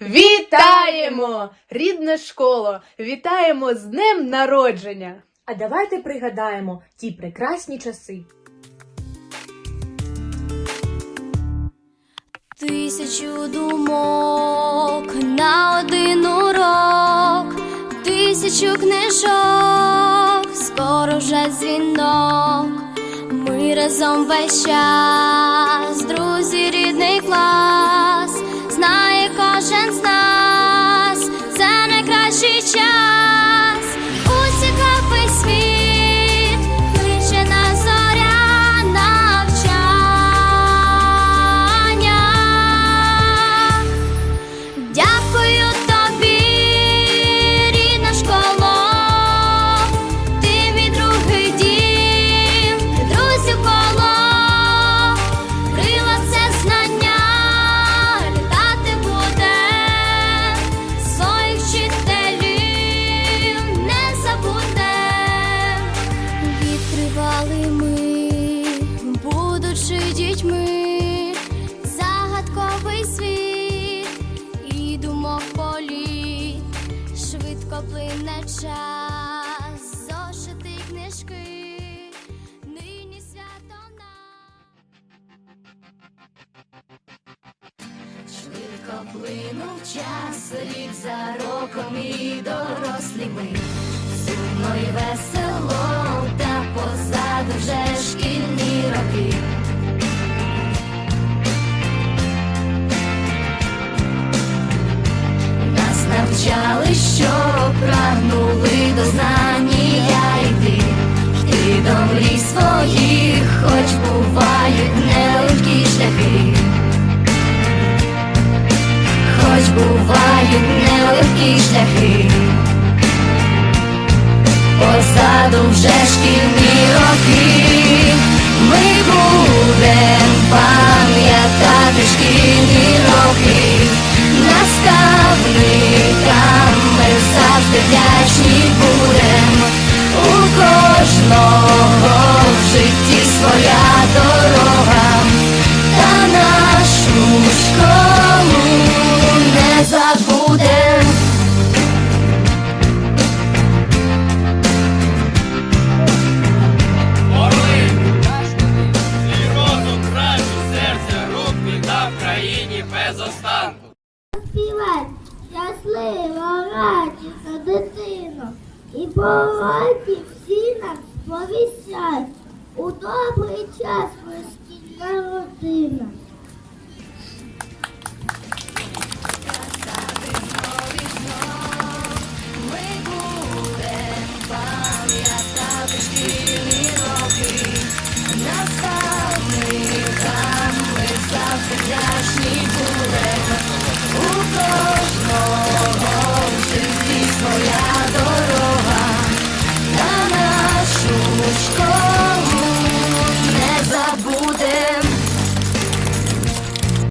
Вітаємо! Рідна школа! Вітаємо з днем народження! А давайте пригадаємо ті прекрасні часи. Тисячу думок на один урок, тисячу книжок, скоро вже дзвінок. Ми разом весь час, швидко плине час, зошити книжки, нині свято нам. Швидко плинув час, рік за роком і дорослі ми. Сумно й весело, та позаду вже шкільні роки. Навчали, шляхи, хоч бувають нелегкі шляхи. Позаду вже шкільні віддав країні без останку. співать, щаслива радісна дитина, і пораді всі нам сповістять, у добрий час ми шкільна родина.